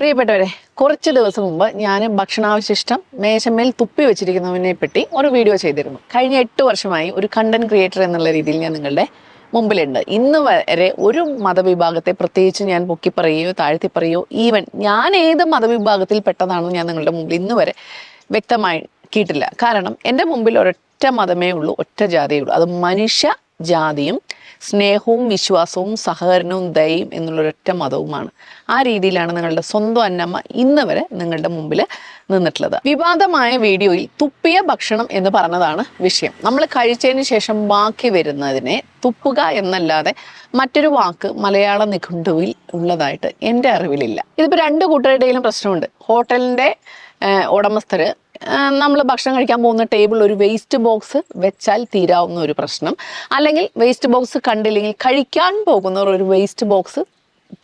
പ്രിയപ്പെട്ടവരെ കുറച്ച് ദിവസം മുമ്പ് ഞാൻ ഭക്ഷണാവശിഷ്ടം മേശമേൽ തുപ്പി വെച്ചിരിക്കുന്നതിനെ പറ്റി ഒരു വീഡിയോ ചെയ്തിരുന്നു. കഴിഞ്ഞ എട്ട് വർഷമായി ഒരു കണ്ടന്റ് ക്രിയേറ്റർ എന്നുള്ള രീതിയിൽ ഞാൻ നിങ്ങളുടെ മുമ്പിലുണ്ട്. ഇന്ന് വരെ ഒരു മതവിഭാഗത്തെ പ്രത്യേകിച്ച് ഞാൻ പൊക്കി പറയുകയോ താഴ്ത്തി പറയുകയോ ഈവൻ ഞാൻ ഏത് മതവിഭാഗത്തിൽ പെട്ടതാണെന്ന് ഞാൻ നിങ്ങളുടെ മുമ്പിൽ ഇന്ന് വരെ വ്യക്തമാക്കിയിട്ടില്ല കാരണം എന്റെ മുമ്പിൽ ഒരൊറ്റ മതമേ ഉള്ളൂ ഒറ്റ ജാതിയേ ഉള്ളൂ. അത് മനുഷ്യ ജാതിയും സ്നേഹവും വിശ്വാസവും സഹകരണവും ദയയും എന്നുള്ള ഒരൊറ്റ മതവുമാണ്. ആ രീതിയിലാണ് നിങ്ങളുടെ സ്വന്തം അന്നമ്മ ഇന്ന് വരെ നിങ്ങളുടെ മുമ്പിൽ നിന്നിട്ടുള്ളത്. വിവാദമായ വീഡിയോയിൽ തുപ്പിയ ഭക്ഷണം എന്ന് പറഞ്ഞതാണ് വിഷയം. നമ്മൾ കഴിച്ചതിന് ശേഷം ബാക്കി വരുന്നതിനെ തുപ്പുക എന്നല്ലാതെ മറ്റൊരു വാക്ക് മലയാള നിഘണ്ടുവിൽ ഉള്ളതായിട്ട് എന്റെ അറിവിലില്ല. ഇതിപ്പോൾ രണ്ട് കൂട്ടരുടെയും പ്രശ്നമുണ്ട്. ഹോട്ടലിന്റെ ഉടമസ്ഥര് നമ്മൾ ഭക്ഷണം കഴിക്കാൻ പോകുന്ന ടേബിളിൽ ഒരു വേസ്റ്റ് ബോക്സ് വെച്ചാൽ തീരാവുന്ന ഒരു പ്രശ്നം. അല്ലെങ്കിൽ വേസ്റ്റ് ബോക്സ് കണ്ടില്ലെങ്കിൽ കഴിക്കാൻ പോകുന്നവർ ഒരു വേസ്റ്റ് ബോക്സ്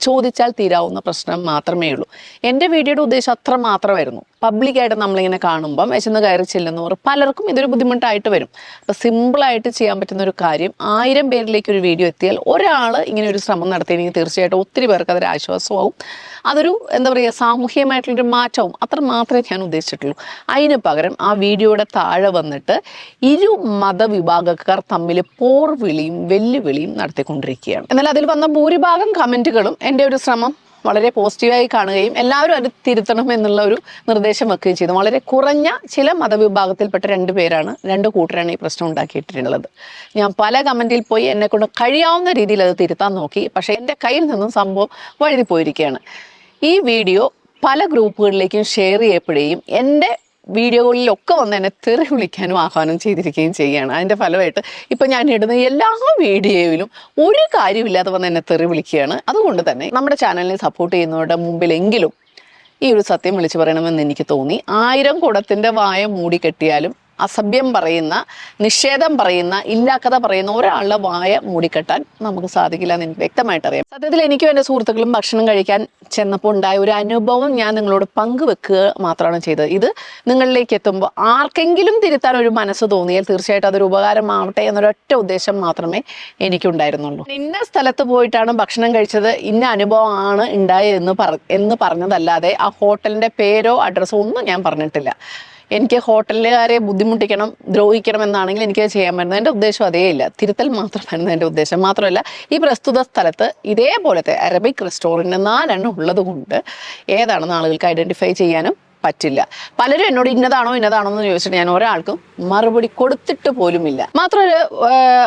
ചോദിച്ചാൽ തീരാവുന്ന പ്രശ്നം മാത്രമേ ഉള്ളൂ. എന്റെ വീഡിയോയുടെ ഉദ്ദേശം അത്ര മാത്രമായിരുന്നു. പബ്ലിക്കായിട്ട് നമ്മളിങ്ങനെ കാണുമ്പം വിശന്ന് കയറി ചെല്ലുന്നവർ പലർക്കും ഇതൊരു ബുദ്ധിമുട്ടായിട്ട് വരും. അപ്പോൾ സിമ്പിളായിട്ട് ചെയ്യാൻ പറ്റുന്ന ഒരു കാര്യം ആയിരം പേരിലേക്ക് ഒരു വീഡിയോ എത്തിയാൽ ഒരാൾ ഇങ്ങനെ ഒരു ശ്രമം നടത്തിയെങ്കിൽ തീർച്ചയായിട്ടും ഒത്തിരി പേർക്ക് അതൊരു ആശ്വാസമാവും. അതൊരു എന്താ പറയുക സാമൂഹ്യമായിട്ടുള്ളൊരു മാറ്റവും അത്ര മാത്രമേ ഞാൻ ഉദ്ദേശിച്ചിട്ടുള്ളൂ. അതിന് പകരം ആ വീഡിയോയുടെ താഴെ വന്നിട്ട് ഇരു മതവിഭാഗക്കാർ തമ്മിൽ പോർവിളിയും വെല്ലുവിളിയും നടത്തിക്കൊണ്ടിരിക്കുകയാണ്. എന്നാൽ അതിൽ വന്ന ഭൂരിഭാഗം കമന്റുകളും എന്റെ ഒരു ശ്രമം വളരെ പോസിറ്റീവായി കാണുകയും എല്ലാവരും അത് തിരുത്തണം എന്നുള്ള ഒരു നിർദ്ദേശം വെക്കുകയും ചെയ്തു. വളരെ കുറഞ്ഞ ചില മതവിഭാഗത്തിൽപ്പെട്ട രണ്ട് പേരാണ് രണ്ട് കൂട്ടരാണ് ഈ പ്രശ്നം ഉണ്ടാക്കിയിട്ടുള്ളത്. ഞാൻ പല കമന്റിൽ പോയി എന്നെ കൊണ്ട് കഴിയാവുന്ന രീതിയിൽ അത് തിരുത്താൻ നോക്കി. പക്ഷേ എന്റെ കയ്യിൽ നിന്നും സംഭവം വഴുതി പോയിരിക്കുകയാണ് ഈ വീഡിയോ പല ഗ്രൂപ്പുകളിലേക്കും ഷെയർ ചെയ്യപ്പെടുകയും എന്റെ വീഡിയോകളിലൊക്കെ വന്ന് എന്നെ തെറി വിളിക്കാനും ആഹ്വാനം ചെയ്തിരിക്കുകയും ചെയ്യുകയാണ്. അതിന്റെ ഫലമായിട്ട് ഇപ്പം ഞാൻ ഇടുന്ന എല്ലാ വീഡിയോയിലും ഒരു കാര്യമില്ലാതെ വന്ന് എന്നെ തെറി വിളിക്കുകയാണ്. അതുകൊണ്ട് തന്നെ നമ്മുടെ ചാനലിനെ സപ്പോർട്ട് ചെയ്യുന്നവരുടെ മുമ്പിലെങ്കിലും ഈ ഒരു സത്യം വിളിച്ചു പറയണമെന്ന് എനിക്ക് തോന്നി. ആയിരം കുടത്തിന്റെ വായ മൂടി കെട്ടിയാലും അസഭ്യം പറയുന്ന നിഷേധം പറയുന്ന ഇല്ലാക്കഥ പറയുന്ന ഒരാളുടെ വായ മൂടിക്കെട്ടാൻ നമുക്ക് സാധിക്കില്ല എന്ന് എനിക്ക് വ്യക്തമായിട്ട് അറിയാം സത്യത്തിൽ എനിക്കും എന്റെ സുഹൃത്തുക്കളും ഭക്ഷണം കഴിക്കാൻ ചെന്നപ്പോൾ ഉണ്ടായ ഒരു അനുഭവം ഞാൻ നിങ്ങളോട് പങ്കുവെക്കുക മാത്രമാണ് ചെയ്തത്. ഇത് നിങ്ങളിലേക്ക് എത്തുമ്പോൾ ആർക്കെങ്കിലും തിരുത്താൻ ഒരു മനസ്സ് തോന്നിയാൽ തീർച്ചയായിട്ടും അതൊരു ഉപകാരമാവട്ടെ എന്നൊരൊറ്റ ഉദ്ദേശം മാത്രമേ എനിക്കുണ്ടായിരുന്നുള്ളൂ. ഇന്ന സ്ഥലത്ത് പോയിട്ടാണ് ഭക്ഷണം കഴിച്ചത്. ഇന്ന അനുഭവമാണ് ഉണ്ടായതെന്ന് പറ എന്ന് പറഞ്ഞതല്ലാതെ ആ ഹോട്ടലിന്റെ പേരോ അഡ്രസ്സോ ഒന്നും ഞാൻ പറഞ്ഞിട്ടില്ല. എനിക്ക് ഹോട്ടലുകാരെ ബുദ്ധിമുട്ടിക്കണം ദ്രോഹിക്കണം എന്നാണെങ്കിൽ എനിക്ക് ചെയ്യാൻ പറ്റുന്നത്. എന്റെ ഉദ്ദേശം അതേ ഇല്ല. തിരുത്തൽ മാത്രമായിരുന്നു എന്റെ ഉദ്ദേശം. മാത്രമല്ല ഈ പ്രസ്തുത സ്ഥലത്ത് ഇതേപോലത്തെ അറബിക് റെസ്റ്റോറന്റ് നാലെണ്ണം ഉള്ളത് കൊണ്ട് ഏതാണെന്ന് ആളുകൾക്ക് ഐഡന്റിഫൈ ചെയ്യാനും പറ്റില്ല. പലരും എന്നോട് ഇന്നതാണോ ഇന്നതാണോ എന്ന് ചോദിച്ചിട്ട് ഞാൻ ഒരാൾക്കും മറുപടി കൊടുത്തിട്ട് പോലുമില്ല. മാത്രമല്ല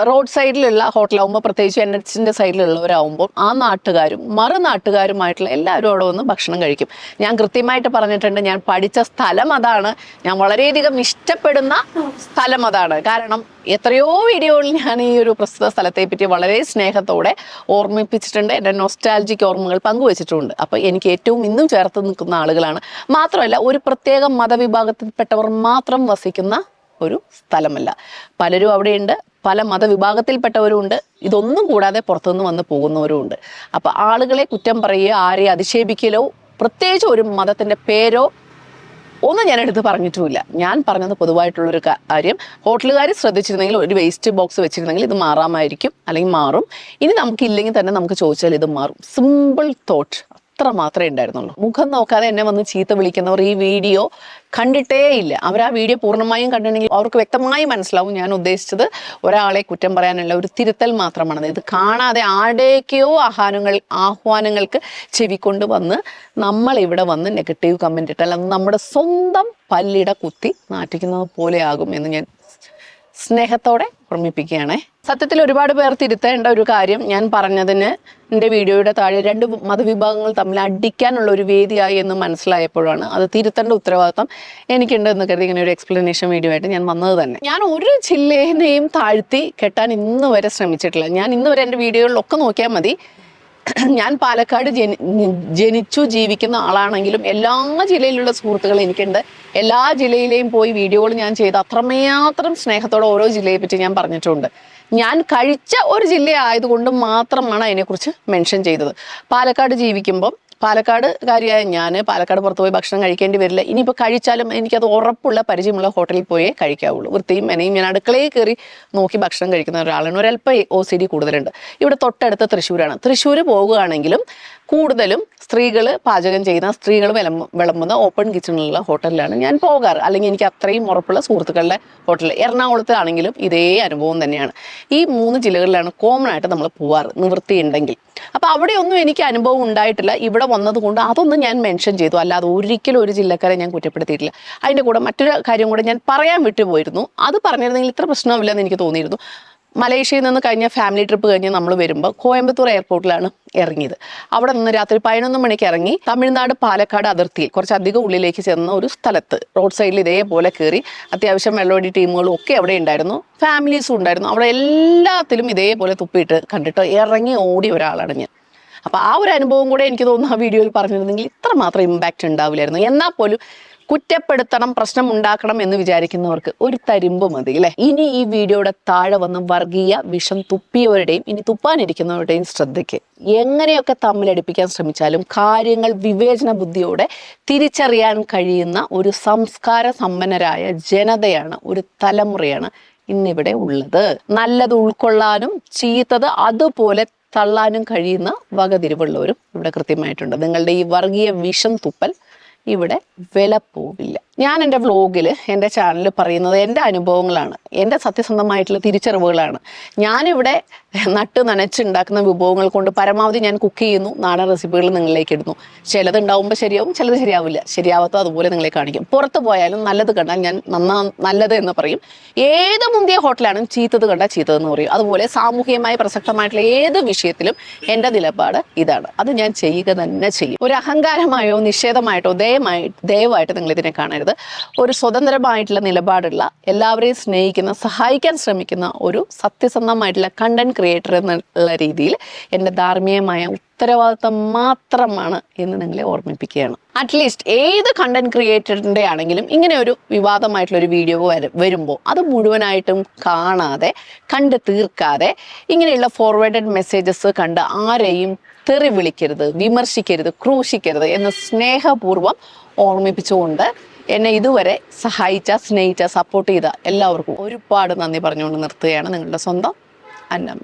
റോഡ് സൈഡിലുള്ള ഹോട്ടലാവുമ്പോൾ പ്രത്യേകിച്ച് എൻ എച്ചിന്റെ സൈഡിലുള്ളവരാവുമ്പോൾ ആ നാട്ടുകാരും മറു നാട്ടുകാരുമായിട്ടുള്ള എല്ലാവരും അവിടെ വന്ന് ഭക്ഷണം കഴിക്കും. ഞാൻ കൃത്യമായിട്ട് പറഞ്ഞിട്ടുണ്ട് ഞാൻ പഠിച്ച സ്ഥലം അതാണ്. ഞാൻ വളരെയധികം ഇഷ്ടപ്പെടുന്ന സ്ഥലം അതാണ്. കാരണം എത്രയോ വീഡിയോകളിൽ ഞാൻ ഈ ഒരു പ്രസ്തുത സ്ഥലത്തെ പറ്റി വളരെ സ്നേഹത്തോടെ ഓർമ്മിപ്പിച്ചിട്ടുണ്ട്. എന്റെ നൊസ്റ്റാൾജിക് ഓർമ്മകൾ പങ്കുവച്ചിട്ടുണ്ട്. അപ്പോൾ എനിക്ക് ഏറ്റവും ഇന്നും ചേർത്ത് നിൽക്കുന്ന ആളുകളാണ്. മാത്രമല്ല ഒരു പ്രത്യേക മതവിഭാഗത്തിൽപ്പെട്ടവർ മാത്രം വസിക്കുന്ന ഒരു സ്ഥലമല്ല. പലരും അവിടെയുണ്ട്. പല മതവിഭാഗത്തിൽപ്പെട്ടവരും ഉണ്ട് ഇതൊന്നും കൂടാതെ പുറത്തുനിന്ന് വന്ന് പോകുന്നവരും ഉണ്ട് അപ്പോൾ ആളുകളെ കുറ്റം പറയുകയോ ആരെ അധിക്ഷേപിക്കലോ പ്രത്യേകിച്ച് ഒരു മതത്തിന്റെ പേരോ ഒന്നും ഞാൻ എടുത്ത് പറഞ്ഞിട്ടുമില്ല. ഞാൻ പറഞ്ഞത് പൊതുവായിട്ടുള്ളൊരു കാര്യം. ഹോട്ടലുകാർ ശ്രദ്ധിച്ചിരുന്നെങ്കിൽ ഒരു വേസ്റ്റ് ബോക്സ് വെച്ചിരുന്നെങ്കിൽ ഇത് മാറാമായിരിക്കും അല്ലെങ്കിൽ മാറും. ഇനി നമുക്കില്ലെങ്കിൽ തന്നെ നമുക്ക് ചോദിച്ചാൽ ഇത് മാറും. സിമ്പിൾ തോട്ട് അത്ര മാത്രമേ ഉണ്ടായിരുന്നുള്ളൂ. മുഖം നോക്കാതെ എന്നെ വന്ന് ചീത്ത വിളിക്കുന്നവർ ഈ വീഡിയോ കണ്ടിട്ടേ ഇല്ല. അവർ ആ വീഡിയോ പൂർണമായും കണ്ടിട്ടുണ്ടെങ്കിൽ അവർക്ക് വ്യക്തമായി മനസ്സിലാവും ഞാൻ ഉദ്ദേശിച്ചത് ഒരാളെ കുറ്റം പറയാനുള്ള ഒരു തിരുത്തൽ മാത്രമാണ് ഇത് കാണാതെ ആടേക്കോ ആഹ്വാനങ്ങൾ ആഹ്വാനങ്ങൾക്ക് ചെവിക്കൊണ്ട് വന്ന് നമ്മൾ ഇവിടെ വന്ന് നെഗറ്റീവ് കമന്റ് ഇട്ടാൽ നമ്മുടെ സ്വന്തം പല്ലിട കുത്തി നാറ്റിക്കുന്നത് പോലെയാകും എന്ന് ഞാൻ സ്നേഹത്തോടെ ഓർമ്മിപ്പിക്കുകയാണേ. സത്യത്തിൽ ഒരുപാട് പേർ തിരുത്തേണ്ട ഒരു കാര്യം ഞാൻ പറഞ്ഞതിന് എന്റെ വീഡിയോയുടെ താഴെ രണ്ട് മതവിഭാഗങ്ങൾ തമ്മിൽ അടിക്കാനുള്ള ഒരു വേദിയായി എന്ന് മനസ്സിലായപ്പോഴാണ് അത് തിരുത്തേണ്ട ഉത്തരവാദിത്തം എനിക്കുണ്ട് എന്ന് കരുതി ഇങ്ങനെ ഒരു എക്സ്പ്ലനേഷൻ വീഡിയോ ആയിട്ട് ഞാൻ വന്നത് തന്നെ. ഞാൻ ഒരു ജില്ലേനെയും താഴ്ത്തി കെട്ടാൻ ഇന്ന് വരെ ശ്രമിച്ചിട്ടില്ല. ഞാൻ ഇന്ന് വരെ എന്റെ വീഡിയോകളിലൊക്കെ നോക്കിയാൽ മതി. ഞാൻ പാലക്കാട് ജനി ജനിച്ചു ജീവിക്കുന്ന ആളാണെങ്കിലും എല്ലാ ജില്ലയിലുള്ള സുഹൃത്തുക്കൾ എനിക്കുണ്ട്. എല്ലാ ജില്ലയിലെയും പോയി വീഡിയോകൾ ഞാൻ ചെയ്ത് അത്രമാത്രം സ്നേഹത്തോടെ ഓരോ ജില്ലയെ പറ്റി ഞാൻ പറഞ്ഞിട്ടുണ്ട്. ഞാൻ കഴിച്ച ഒരു ജില്ല ആയതുകൊണ്ട് മാത്രമാണ് അതിനെക്കുറിച്ച് മെൻഷൻ ചെയ്തത്. പാലക്കാട് ജീവിക്കുമ്പം പാലക്കാട് കാര്യമായ ഞാൻ പാലക്കാട് പുറത്ത് പോയി ഭക്ഷണം കഴിക്കേണ്ടി വരില്ല. ഇനിയിപ്പോൾ കഴിച്ചാലും എനിക്കത് ഉറപ്പുള്ള പരിചയമുള്ള ഹോട്ടലിൽ പോയേ കഴിക്കാവുള്ളൂ. വൃത്തിയും മെനയും ഞാൻ അടുക്കളയിൽ കയറി നോക്കി ഭക്ഷണം കഴിക്കുന്ന ഒരാളാണ്. ഒരല്പം ഒ സി ഡി കൂടുതലുണ്ട്. ഇവിടെ തൊട്ടടുത്ത് തൃശ്ശൂരാണ്. തൃശ്ശൂർ പോകുകയാണെങ്കിലും കൂടുതലും സ്ത്രീകൾ പാചകം ചെയ്യുന്ന സ്ത്രീകൾ വിളം വിളമ്പുന്ന ഓപ്പൺ കിച്ചണിലുള്ള ഹോട്ടലിലാണ് ഞാൻ പോകാറ്. അല്ലെങ്കിൽ എനിക്ക് അത്രയും ഉറപ്പുള്ള സുഹൃത്തുക്കളുടെ ഹോട്ടൽ എറണാകുളത്താണെങ്കിലും ഇതേ അനുഭവം തന്നെയാണ്. ഈ മൂന്ന് ജില്ലകളിലാണ് കോമൺ ആയിട്ട് നമ്മൾ പോവാറ് നിവൃത്തിയുണ്ടെങ്കിൽ. അപ്പോൾ അവിടെയൊന്നും എനിക്ക് അനുഭവം ഉണ്ടായിട്ടില്ല. ഇവിടെ വന്നതുകൊണ്ട് അതൊന്നും ഞാൻ മെൻഷൻ ചെയ്തു. അല്ലാതെ ഒരിക്കലും ഒരു ജില്ലക്കാരെ ഞാൻ കുറ്റപ്പെടുത്തിയിട്ടില്ല. അതിന്റെ കൂടെ മറ്റൊരു കാര്യം കൂടെ ഞാൻ പറയാൻ വിട്ടുപോയിരുന്നു. അത് പറഞ്ഞിരുന്നെങ്കിൽ ഇത്ര പ്രശ്നമില്ലെന്ന് എനിക്ക് തോന്നിയിരുന്നു. മലേഷ്യയിൽ നിന്ന് കഴിഞ്ഞ ഫാമിലി ട്രിപ്പ് കഴിഞ്ഞ് നമ്മൾ വരുമ്പോൾ കോയമ്പത്തൂർ എയർപോർട്ടിലാണ് ഇറങ്ങിയത്. അവിടെ നിന്ന് രാത്രി പതിനൊന്ന് മണിക്ക് ഇറങ്ങി തമിഴ്നാട് പാലക്കാട് അതിർത്തിയിൽ കുറച്ചധികം ഉള്ളിലേക്ക് ചെന്ന ഒരു സ്ഥലത്ത് റോഡ് സൈഡിൽ ഇതേപോലെ കയറി അത്യാവശ്യം വെള്ളവടി ടീമുകളും ഒക്കെ അവിടെ ഉണ്ടായിരുന്നു. ഫാമിലീസും ഉണ്ടായിരുന്നു. അവിടെ എല്ലാത്തിലും ഇതേപോലെ തുപ്പിയിട്ട് കണ്ടിട്ട് ഇറങ്ങി ഓടി ഒരാളാണ് ഞാൻ. അപ്പോൾ ആ ഒരു അനുഭവം കൂടെ എനിക്ക് തോന്നുന്നു ആ വീഡിയോയിൽ പറഞ്ഞിരുന്നെങ്കിൽ ഇത്ര മാത്രം ഇമ്പാക്റ്റ് ഉണ്ടാവില്ലായിരുന്നു. എന്നാൽ പോലും കുറ്റപ്പെടുത്തണം പ്രശ്നം ഉണ്ടാക്കണം എന്ന് വിചാരിക്കുന്നവർക്ക് ഒരു തരിമ്പ് മതി അല്ലേ? ഇനി ഈ വീഡിയോയുടെ താഴെ വന്ന് വർഗീയ വിഷം തുപ്പിയവരുടെയും ഇനി തുപ്പാനിരിക്കുന്നവരുടെയും ശ്രദ്ധയ്ക്ക് എങ്ങനെയൊക്കെ തമ്മിലടിപ്പിക്കാൻ ശ്രമിച്ചാലും കാര്യങ്ങൾ വിവേചന ബുദ്ധിയോടെ തിരിച്ചറിയാൻ കഴിയുന്ന ഒരു സംസ്കാര സമ്പന്നരായ ജനതയാണ് ഒരു തലമുറയാണ് ഇന്നിവിടെ ഉള്ളത്. നല്ലത് ഉൾക്കൊള്ളാനും ചീത്തത് അതുപോലെ തള്ളാനും കഴിയുന്ന വകതിരിവുള്ളവരും ഇവിടെ കൃത്യമായിട്ടുണ്ട്. നിങ്ങളുടെ ഈ വർഗീയ വിഷം തുപ്പൽ ഇവിടെ വില പോവില്ല ഞാൻ എന്റെ വ്ലോഗിൽ എന്റെ ചാനലിൽ പറയുന്നത് എന്റെ അനുഭവങ്ങളാണ്. എന്റെ സത്യസന്ധമായിട്ടുള്ള തിരിച്ചറിവുകളാണ്. ഞാനിവിടെ നട്ട് നനച്ചുണ്ടാക്കുന്ന വിഭവങ്ങൾ കൊണ്ട് പരമാവധി ഞാൻ കുക്ക് ചെയ്യുന്നു. നാടൻ റെസിപ്പികൾ നിങ്ങളിലേക്ക് ഇടുന്നു. ചിലത് ഉണ്ടാവുമ്പോൾ ശരിയാവും ചിലത് ശരിയാവില്ല. ശരിയാവാത്തത് അതുപോലെ നിങ്ങളെ കാണിക്കും. പുറത്ത് പോയാലും നല്ലത് കണ്ടാൽ ഞാൻ നന്നാ നല്ലത് എന്ന് പറയും. ഏത് മുന്തിയ ഹോട്ടലാണെങ്കിലും ചീത്തത് കണ്ടാൽ ചീത്തതെന്ന് പറയും. അതുപോലെ സാമൂഹികമായി പ്രസക്തമായിട്ടുള്ള ഏത് വിഷയത്തിലും എന്റെ നിലപാട് ഇതാണ്. അത് ഞാൻ ചെയ്യുക തന്നെ ചെയ്യും. ഒരു അഹങ്കാരമായോ നിഷേധമായിട്ടോ ദയമായി ദയവായിട്ട് നിങ്ങൾ ഇതിനെ കാണരുത്. ഒരു സ്വതന്ത്രമായിട്ടുള്ള നിലപാടുള്ള എല്ലാവരെയും സ്നേഹിക്കുന്ന സഹായിക്കാൻ ശ്രമിക്കുന്ന ഒരു സത്യസന്ധമായിട്ടുള്ള കണ്ടന്റ് ക്രിയേറ്റർ എന്നുള്ള രീതിയിൽ എന്റെ ധാർമ്മികമായ ഉത്തരവാദിത്തം മാത്രമാണ് എന്ന് നിങ്ങളെ ഓർമ്മിപ്പിക്കുകയാണ്. അറ്റ്ലീസ്റ്റ് ഏത് കണ്ടന്റ് ക്രിയേറ്ററിന്റെ ആണെങ്കിലും ഇങ്ങനെ ഒരു വിവാദമായിട്ടുള്ള ഒരു വീഡിയോ വരുമ്പോൾ അത് മുഴുവനായിട്ടും കാണാതെ കണ്ട് തീർക്കാതെ ഇങ്ങനെയുള്ള ഫോർവേഡഡ് മെസ്സേജസ് കണ്ട് ആരെയും തെറി വിളിക്കരുത് വിമർശിക്കരുത് ക്രൂശിക്കരുത് എന്ന് സ്നേഹപൂർവം ഓർമ്മിപ്പിച്ചുകൊണ്ട് എന്നെ ഇതുവരെ സഹായിച്ച സ്നേഹിച്ച സപ്പോർട്ട് ചെയ്ത എല്ലാവർക്കും ഒരുപാട് നന്ദി പറഞ്ഞുകൊണ്ട് നിർത്തുകയാണ് നിങ്ങളുടെ സ്വന്തം അന്നമ്മ.